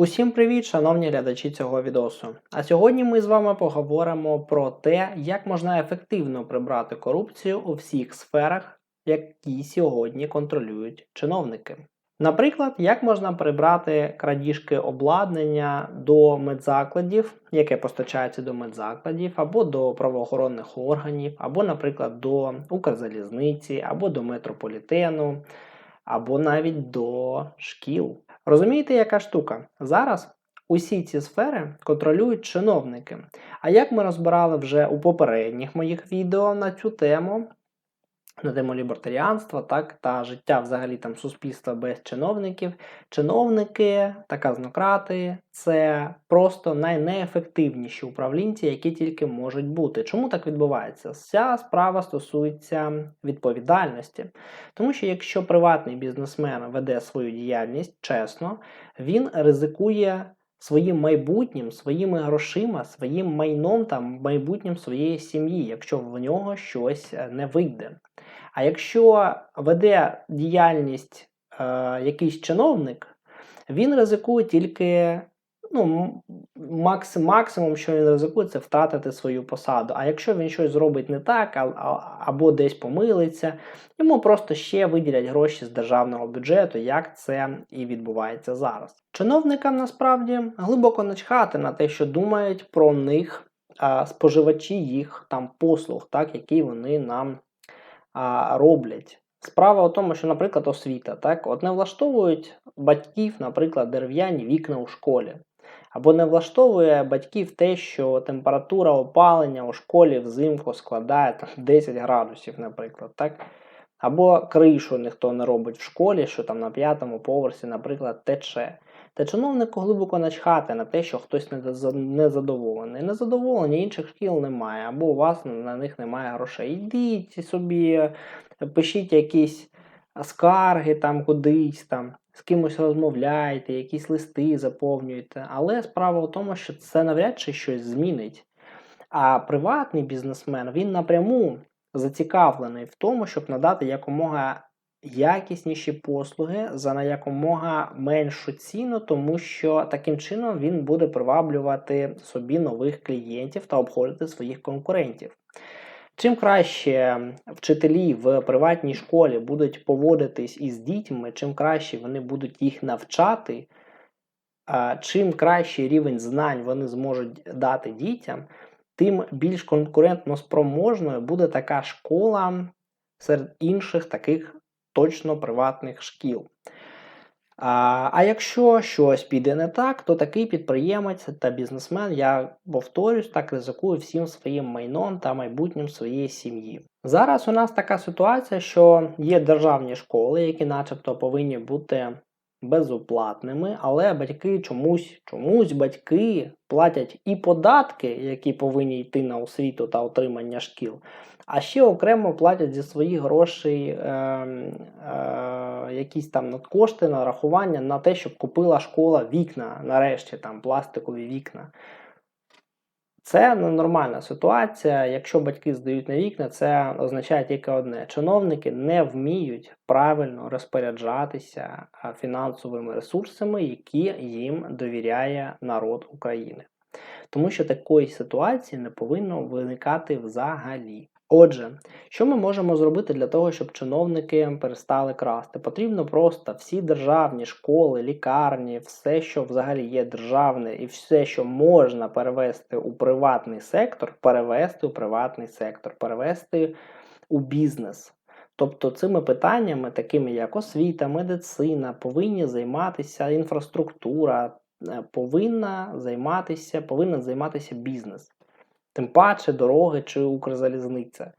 Усім привіт, шановні глядачі цього відосу. А сьогодні ми з вами поговоримо про те, як можна ефективно прибрати корупцію у всіх сферах, які сьогодні контролюють чиновники. Наприклад, як можна прибрати крадіжки обладнання до медзакладів, яке постачається до медзакладів, або до правоохоронних органів, або, наприклад, до Укрзалізниці, або до метрополітену, або навіть до шкіл. Розумієте, яка штука? Зараз усі ці сфери контролюють чиновники. А як ми розбирали вже у попередніх моїх відео на цю тему, на тему лібертаріанства, так, та життя взагалі там суспільства без чиновників, чиновники та казнократи це просто найнеефективніші управлінці, які тільки можуть бути. Чому так відбувається? Вся справа стосується відповідальності. Тому що якщо приватний бізнесмен веде свою діяльність чесно, він ризикує своїм майбутнім, своїми грошима, своїм майном та майбутнім своєї сім'ї, якщо в нього щось е, не вийде. А якщо веде діяльність е, якийсь чиновник, він ризикує тільки ну, макс, максимум, що він ризикує, це втратити свою посаду. А якщо він щось зробить не так, а, а, або десь помилиться, йому просто ще виділять гроші з державного бюджету, як це і відбувається зараз. Чиновникам насправді глибоко начхати на те, що думають про них а, споживачі їх там послуг, так, які вони нам а, роблять. Справа у тому, що, наприклад, освіта, так, от не влаштовують батьків, наприклад, дерев'яні вікна у школі. Або не влаштовує батьків те, що температура опалення у школі взимку складає там, 10 градусів, наприклад. так? Або кришу ніхто не робить в школі, що там на п'ятому поверсі, наприклад, тече. Та чиновнику глибоко начхати на те, що хтось незадоволений. Незадоволення інших шкіл немає, або у вас на них немає грошей. Йдіть собі, пишіть якісь скарги там кудись там з кимось розмовляєте, якісь листи заповнюєте. Але справа в тому, що це навряд чи щось змінить. А приватний бізнесмен він напряму зацікавлений в тому, щоб надати якомога якісніші послуги за на якомога меншу ціну, тому що таким чином він буде приваблювати собі нових клієнтів та обходити своїх конкурентів. Чим краще вчителі в приватній школі будуть поводитись із дітьми, чим краще вони будуть їх навчати, чим кращий рівень знань вони зможуть дати дітям, тим більш конкурентно спроможною буде така школа серед інших таких точно приватних шкіл. А а якщо щось піде не так, то такий підприємець та бізнесмен, я повторюсь, так ризикує всім своїм майном та майбутнім своєї сім'ї. Зараз у нас така ситуація, що є державні школи, які начебто повинні бути безоплатними, але батьки чомусь чомусь батьки платять і податки, які повинні йти на освіту та отримання шкіл, а ще окремо платять зі своїх грошей е, е, якісь там надкошти, нарахування на те, щоб купила школа вікна, нарешті там пластикові вікна. Це ненормальна ситуація. Якщо батьки здають на вікна, це означає тільки одне: чиновники не вміють правильно розпоряджатися фінансовими ресурсами, які їм довіряє народ України. Тому що такої ситуації не повинно виникати взагалі. Отже, що ми можемо зробити для того, щоб чиновники перестали красти? Потрібно просто всі державні школи, лікарні, все, що взагалі є державне, і все, що можна перевести у приватний сектор, перевести у приватний сектор, перевести у бізнес. Тобто цими питаннями, такими як освіта, медицина, повинні займатися інфраструктура, е, повинна займатися, повинен займатися бізнес. Тим паче дороги чи Укрзалізниця.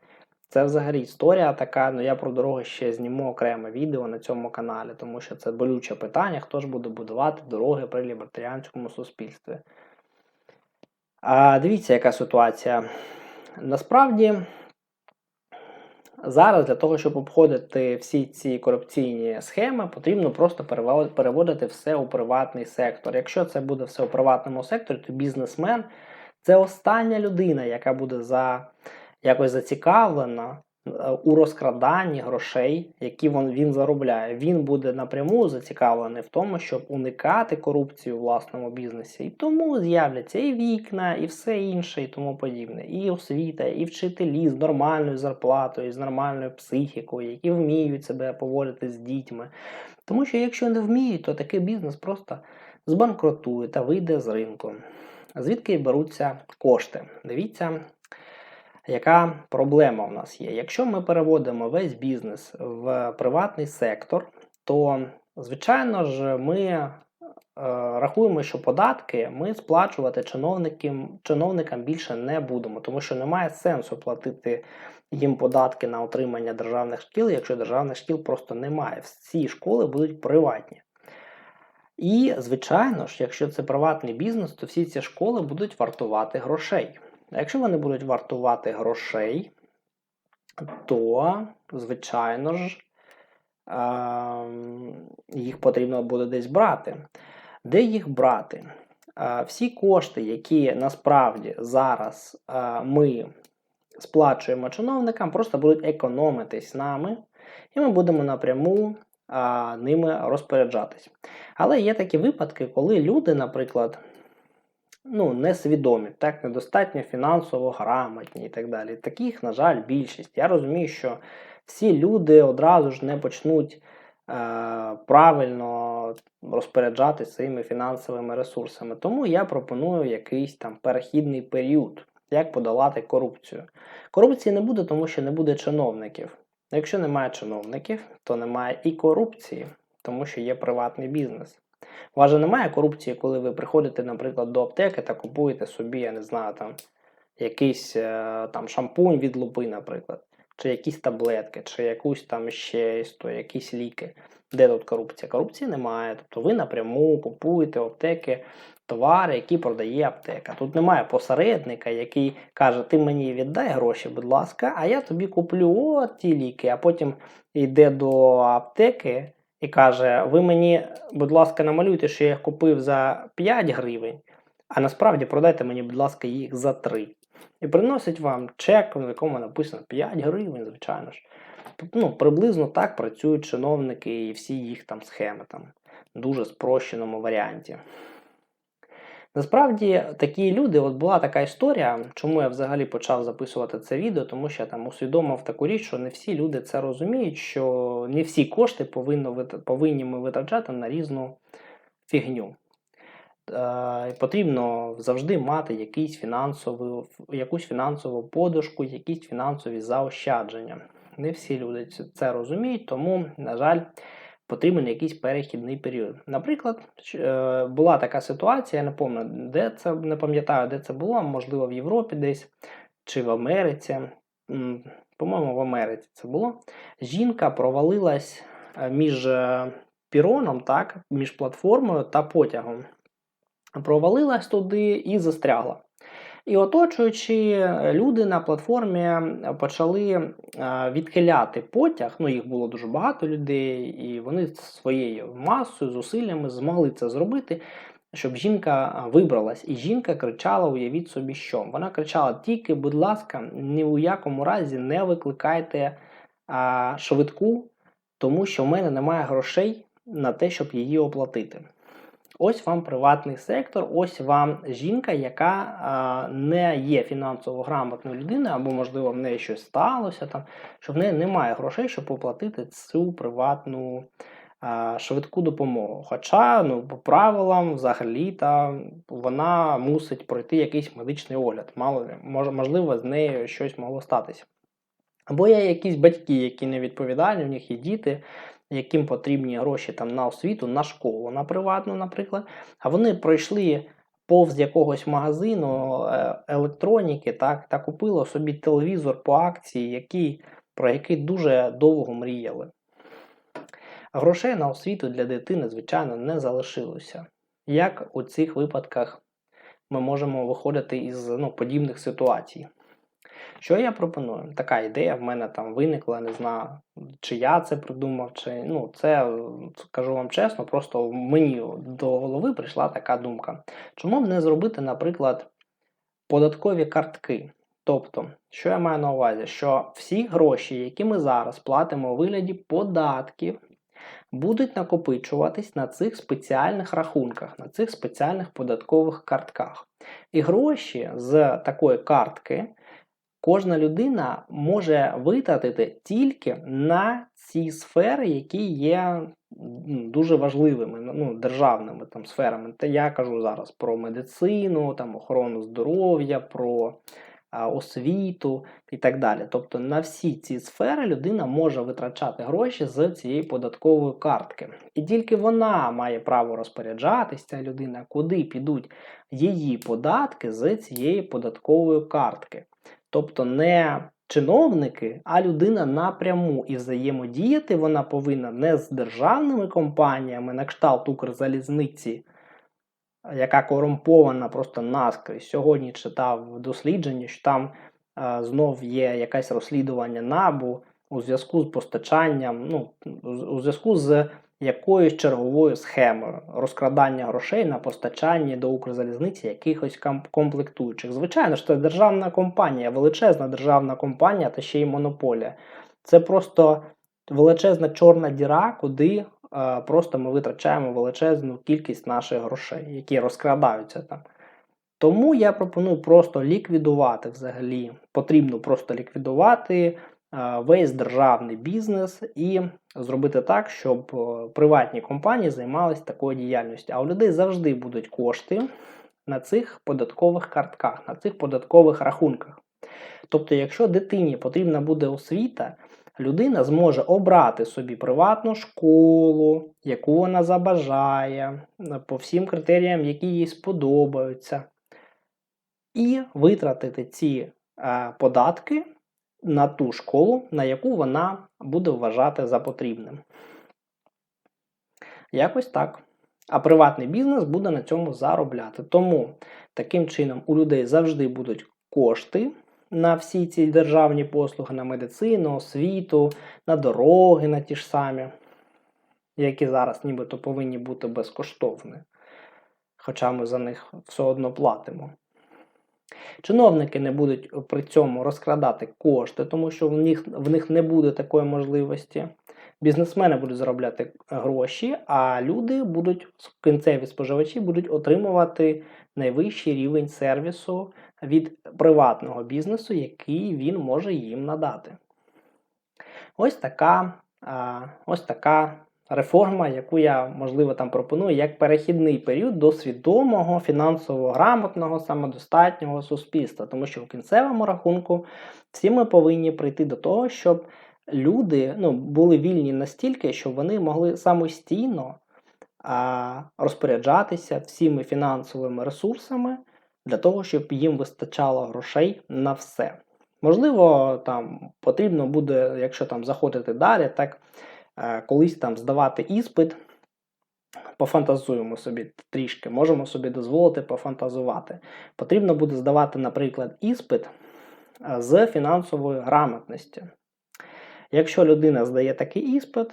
Це взагалі історія така, ну я про дороги ще зніму окреме відео на цьому каналі, тому що це болюче питання, хто ж буде будувати дороги при лібертаріанському суспільстві. А Дивіться, яка ситуація. Насправді, зараз для того, щоб обходити всі ці корупційні схеми, потрібно просто переводити все у приватний сектор. Якщо це буде все у приватному секторі, то бізнесмен. Це остання людина, яка буде за якось зацікавлена у розкраданні грошей, які він, він заробляє. Він буде напряму зацікавлений в тому, щоб уникати корупції у власному бізнесі. І тому з'являться і вікна, і все інше, і тому подібне. І освіта, і вчителі з нормальною зарплатою, з нормальною психікою, які вміють себе поводити з дітьми. Тому що якщо не вміють, то такий бізнес просто збанкрутує та вийде з ринку. Звідки беруться кошти? Дивіться, яка проблема в нас є. Якщо ми переводимо весь бізнес в приватний сектор, то, звичайно ж, ми е, рахуємо, що податки ми сплачувати чиновникам, більше не будемо, тому що немає сенсу платити їм податки на отримання державних шкіл, якщо державних шкіл просто немає. Всі школи будуть приватні. І, звичайно ж, якщо це приватний бізнес, то всі ці школи будуть вартувати грошей. А якщо вони будуть вартувати грошей, то, звичайно ж, ем, їх потрібно буде десь брати. Де їх брати? Е, Всі кошти, які насправді зараз е, ми сплачуємо чиновникам, просто будуть економитись нами, і ми будемо напряму а, ними розпоряджатись. Але є такі випадки, коли люди, наприклад, ну, несвідомі, так, недостатньо фінансово грамотні і так далі. Таких, на жаль, більшість. Я розумію, що всі люди одразу ж не почнуть е, правильно розпоряджатися своїми фінансовими ресурсами. Тому я пропоную якийсь там перехідний період, як подолати корупцію. Корупції не буде, тому що не буде чиновників. Якщо немає чиновників, то немає і корупції, тому що є приватний бізнес. У вас же немає корупції, коли ви приходите, наприклад, до аптеки та купуєте собі, я не знаю, там якийсь е, там шампунь від лупи, наприклад, чи якісь таблетки, чи якусь там ще історію, якісь ліки. Де тут корупція? Корупції немає. Тобто ви напряму купуєте аптеки товари, які продає аптека. Тут немає посередника, який каже, ти мені віддай гроші, будь ласка, а я тобі куплю от ті ліки, а потім йде до аптеки і каже: Ви мені, будь ласка, намалюйте, що я їх купив за 5 гривень, а насправді продайте мені, будь ласка, їх за 3. І приносить вам чек, в якому написано 5 гривень, звичайно ж. Ну, Приблизно так працюють чиновники і всі їх там схеми там, в дуже спрощеному варіанті. Насправді такі люди, от була така історія, чому я взагалі почав записувати це відео, тому що я там усвідомив таку річ, що не всі люди це розуміють, що не всі кошти повинні ми витрачати на різну фігню. Е, Потрібно завжди мати якийсь фінансовий, якусь фінансову подушку, якісь фінансові заощадження. Не всі люди це розуміють, тому, на жаль, потрібен якийсь перехідний період. Наприклад, е, була така ситуація, я не пам'ятаю, де це не пам'ятаю, де це було, можливо, в Європі десь чи в Америці. По-моєму, в Америці це було. Жінка провалилась е, між піроном, так, між платформою та потягом. Провалилась туди і застрягла. І оточуючи, е, люди на платформі почали е, відхиляти потяг. Ну, їх було дуже багато людей, і вони своєю масою, зусиллями змогли це зробити, щоб жінка вибралась. І жінка кричала: уявіть собі, що вона кричала: тільки, будь ласка, ні у якому разі не викликайте швидку, тому що в мене немає грошей на те, щоб її оплатити. Ось вам приватний сектор, ось вам жінка, яка а, не є фінансово грамотною людиною, або, можливо, в неї щось сталося, там, що в неї немає грошей, щоб оплатити цю приватну а, швидку допомогу. Хоча, ну, по правилам, взагалі, та, вона мусить пройти якийсь медичний огляд. Мало, можливо, з нею щось могло статися. Або є якісь батьки, які не відповідальні, в них є діти, яким потрібні гроші там на освіту, на школу, на приватну, наприклад. А вони пройшли повз якогось магазину е, електроніки, так, та купили собі телевізор по акції, який, про який дуже довго мріяли. Грошей на освіту для дитини, звичайно, не залишилося. Як у цих випадках ми можемо виходити із ну, подібних ситуацій? Що я пропоную? Така ідея в мене там виникла, не знаю, чи я це придумав, чи ну, це скажу вам чесно, просто мені до голови прийшла така думка. Чому б не зробити, наприклад, податкові картки? Тобто, що я маю на увазі? Що всі гроші, які ми зараз платимо у вигляді податків, будуть накопичуватись на цих спеціальних рахунках, на цих спеціальних податкових картках. І гроші з такої картки кожна людина може витратити тільки на ці сфери, які є дуже важливими, ну, державними там сферами. Та я кажу зараз про медицину, там, охорону здоров'я, про а, освіту і так далі. Тобто на всі ці сфери людина може витрачати гроші з цієї податкової картки. І тільки вона має право розпоряджатися, ця людина, куди підуть її податки з цієї податкової картки. Тобто не чиновники, а людина напряму і взаємодіяти вона повинна не з державними компаніями, на кшталт Укрзалізниці, яка корумпована просто наскрізь. Сьогодні читав дослідження, що там е, знов є якесь розслідування набу у зв'язку з постачанням, ну, у зв'язку з якоюсь черговою схемою розкрадання грошей на постачанні до Укрзалізниці якихось комплектуючих. Звичайно ж, це державна компанія, величезна державна компанія та ще й монополія. Це просто величезна чорна діра, куди е, просто ми витрачаємо величезну кількість наших грошей, які розкрадаються там. Тому я пропоную просто ліквідувати взагалі. Потрібно просто ліквідувати весь державний бізнес і зробити так, щоб приватні компанії займалися такою діяльністю. А у людей завжди будуть кошти на цих податкових картках, на цих податкових рахунках. Тобто, якщо дитині потрібна буде освіта, людина зможе обрати собі приватну школу, яку вона забажає, по всім критеріям, які їй сподобаються, і витратити ці податки на ту школу, на яку вона буде вважати за потрібним. Якось так. А приватний бізнес буде на цьому заробляти. Тому таким чином у людей завжди будуть кошти на всі ці державні послуги, на медицину, освіту, на дороги, на ті ж самі, які зараз нібито повинні бути безкоштовні. Хоча ми за них все одно платимо. Чиновники не будуть при цьому розкрадати кошти, тому що в них, в них не буде такої можливості. Бізнесмени будуть заробляти гроші, а люди будуть, кінцеві споживачі, будуть отримувати найвищий рівень сервісу від приватного бізнесу, який він може їм надати. Ось така, ось така реформа, яку я, можливо, там пропоную як перехідний період до свідомого, фінансово грамотного, самодостатнього суспільства. Тому що в кінцевому рахунку всі ми повинні прийти до того, щоб люди ну, були вільні настільки, щоб вони могли самостійно а, розпоряджатися всіми фінансовими ресурсами для того, щоб їм вистачало грошей на все. Можливо, там потрібно буде, якщо там заходити далі, так колись там здавати іспит. Пофантазуємо собі трішки, можемо собі дозволити пофантазувати. Потрібно буде здавати, наприклад, іспит е, з фінансової грамотності. Якщо людина здає такий іспит,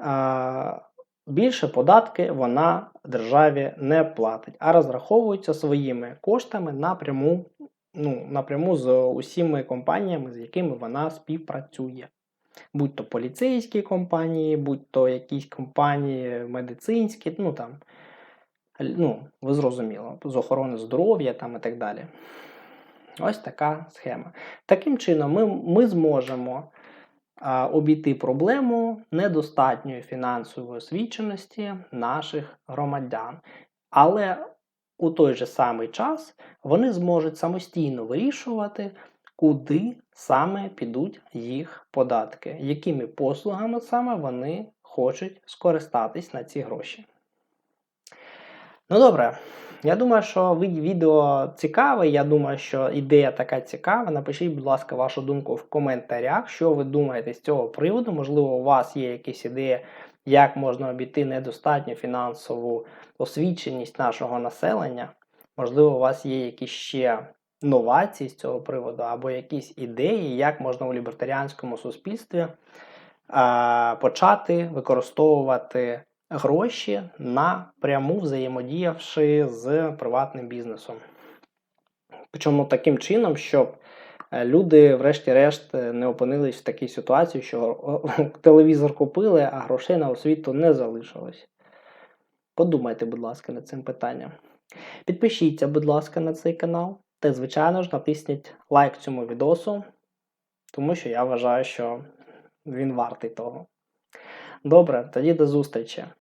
е, більше податки вона державі не платить, а розраховується своїми коштами напряму, ну, напряму з усіма компаніями, з якими вона співпрацює будь то поліцейські компанії, будь то якісь компанії медицинські, ну там, ну, ви зрозуміло, з охорони здоров'я там і так далі. Ось така схема. Таким чином, ми, ми зможемо обійти проблему недостатньої фінансової освіченості наших громадян. Але у той же самий час вони зможуть самостійно вирішувати, куди саме підуть їх податки, якими послугами саме вони хочуть скористатись на ці гроші. Ну добре, я думаю, що відео цікаве. Я думаю, що ідея така цікава. Напишіть, будь ласка, вашу думку в коментарях, що ви думаєте з цього приводу. Можливо, у вас є якісь ідеї, як можна обійти недостатню фінансову освіченість нашого населення. Можливо, у вас є якісь ще новацій з цього приводу, або якісь ідеї, як можна у лібертаріанському суспільстві а, почати використовувати гроші напряму взаємодіявши з приватним бізнесом. Причому таким чином, щоб е, люди, врешті-решт, е, не опинились в такій ситуації, що телевізор купили, а грошей на освіту не залишилось. Подумайте, будь ласка, над цим питанням. Підпишіться, будь ласка, на цей канал. Та, звичайно ж, натисніть лайк цьому відосу, тому що я вважаю, що він вартий того. Добре, тоді до зустрічі.